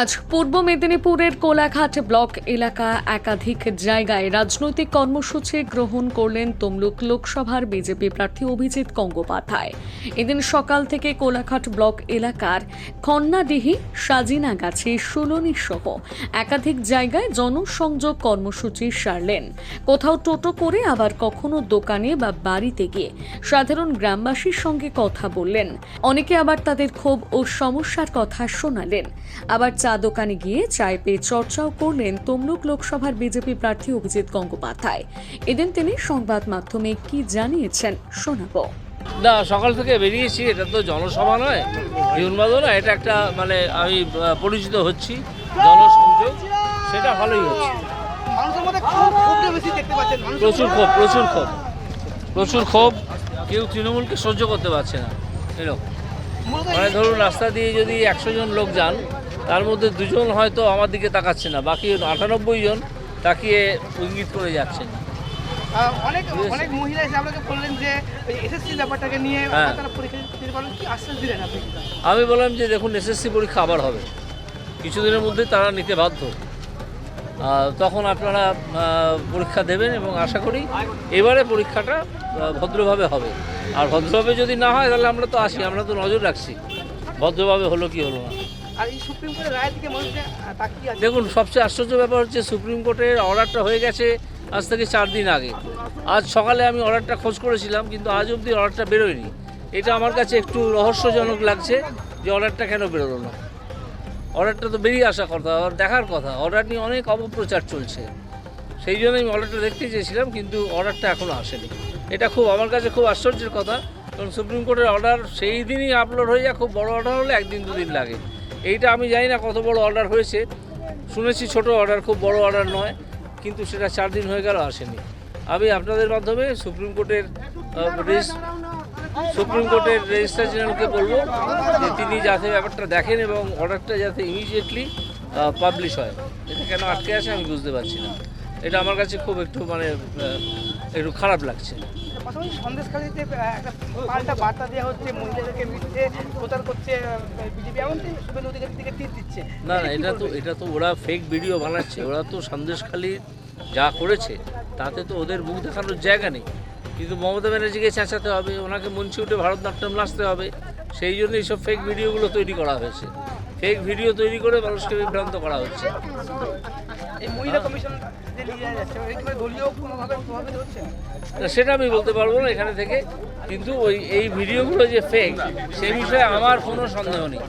আজ পূর্ব মেদিনীপুরের কোলাঘাট ব্লক এলাকা একাধিক জায়গায় রাজনৈতিক কর্মসূচি গ্রহণ করলেন তমলুক লোকসভার বিজেপি প্রার্থী অভিজিৎ গঙ্গোপাধ্যায়। এদিন সকাল থেকে কোলাঘাট ব্লক এলাকার খন্নাডিহি, সাজিনাগাছি, সুলনি সহ একাধিক জায়গায় জনসংযোগ কর্মসূচি সারলেন। কোথাও টোটো করে আবার কখনো দোকানে বা বাড়িতে গিয়ে সাধারণ গ্রামবাসীর সঙ্গে কথা বললেন। অনেকে আবার তাদের ক্ষোভ ও সমস্যার কথা শোনালেন। আবার চা দোকানে গিয়ে চায় পেয়ে চর্চাও করলেন তমলুক লোকসভার বিজেপি প্রার্থী অভিজিৎ গঙ্গোপাধ্যায়। এদিন তিনি সংবাদ মাধ্যমে কি জানিয়েছেন শোনাবো। না সকাল থেকে বেরিয়েছি এটা তো জনসভা নয় এই উন্মাদনা এটা একটা মানে আমি পরিচিত হচ্ছি জনসংযোগ সেটা ভালোই হচ্ছে। মানুষের খুব ক্ষোভটা বেশি দেখতে পাচ্ছেন মানুষ প্রচুর ক্ষোভ প্রচুর ক্ষোভ প্রচুর ক্ষোভ কেউ তৃণমূলকে সহ্য করতে পারছে না এরকম। মানে ধরুন রাস্তা দিয়ে যদি একশো জন লোক যান তার মধ্যে দুজন হয়তো আমার দিকে তাকাচ্ছে না বাকি আটানব্বই জন তাকিয়ে ইঙ্গিত করে যাচ্ছেন। অনেক অনেক মহিলা এসে আপনাকে বললেন যে এসএসসি ব্যাপারটাকে নিয়ে হ্যাঁ। তারা পরীক্ষা কি আশ্বাস দিলেন আপনি? আমি বললাম যে দেখুন এসএসসি পরীক্ষা আবার হবে। কিছুদিনের মধ্যে তারা নিতে বাধ্য। তখন আপনারা পরীক্ষা দেবেন এবং আশা করি এবারে পরীক্ষাটা ভদ্রভাবে হবে। আর ভদ্রভাবে যদি না হয় তাহলে আমরা তো আসি আমরা তো নজর রাখছি। ভদ্রভাবে হলো কি হলো না। দেখুন, সবচেয়ে আশ্চর্য ব্যাপার হচ্ছে সুপ্রিম কোর্টের অর্ডারটা হয়ে গেছে আজ থেকে চার দিন আগে। আজ সকালে আমি অর্ডারটা খোঁজ করেছিলাম, কিন্তু আজ অবধি অর্ডারটা বেরোয়নি। এটা আমার কাছে একটু রহস্যজনক লাগছে যে অর্ডারটা কেন বেরোলো না। অর্ডারটা তো বেরিয়ে আসা কথা দেখার কথা। অর্ডার নিয়ে অনেক অপপ্রচার চলছে। সেই জন্য আমি অর্ডারটা দেখতে চেয়েছিলাম, কিন্তু অর্ডারটা এখনও আসেনি। এটা খুব, আমার কাছে খুব আশ্চর্যের কথা। কারণ সুপ্রিম কোর্টের অর্ডার সেই দিনই আপলোড হয়ে যায়, খুব বড় অর্ডার হলে একদিন দুদিন লাগে। এইটা আমি জানি না কত বড় অর্ডার হয়েছে। শুনেছি ছোট অর্ডার খুব বড় অর্ডার নয়, কিন্তু সেটা চার দিন হয়ে গেল আসেনি। আমি আপনাদের মাধ্যমে সুপ্রিম কোর্টের সুপ্রিম কোর্টের রেজিস্ট্রার জেনারেলকে বলব যে তিনি যাতে ব্যাপারটা দেখেন এবং অর্ডারটা যাতে ইমিডিয়েটলি পাবলিশ হয়। এটা কেন আটকে আছে আমি বুঝতে পারছি না। এটা আমার কাছে খুব একটু মানে একটু খারাপ লাগছে। পাশাপাশি সন্দেশখালীতে একটা পাল্টা বার্তা দেওয়া হচ্ছে মহিলাদেরকে বিরুদ্ধে প্রচার করছে বিজেপি এমনকি শুভেন্দু অধিকারীর দিকে তীর দিচ্ছে। না না এটা তো এটা তো ওরা ফেক ভিডিও বানাচ্ছে ওরা তো সন্দেশখালি যা করেছে তাতে তো ওদের মুখ দেখানোর জায়গা নেই। কিন্তু মমতা ব্যানার্জিকে চেঁচাতে হবে ওনাকে মঞ্চে উঠে ভারতনাট্যম নাচতে হবে সেই জন্য এইসব ফেক ভিডিওগুলো তৈরি করা হয়েছে। ফেক ভিডিও তৈরি করে মানুষকে বিভ্রান্ত করা হচ্ছে। সেটা আমি বলতে পারব না এখানে থেকে কিন্তু ওই এই ভিডিওগুলো যে ফেক সেই বিষয়ে আমার কোনো সন্দেহ নেই।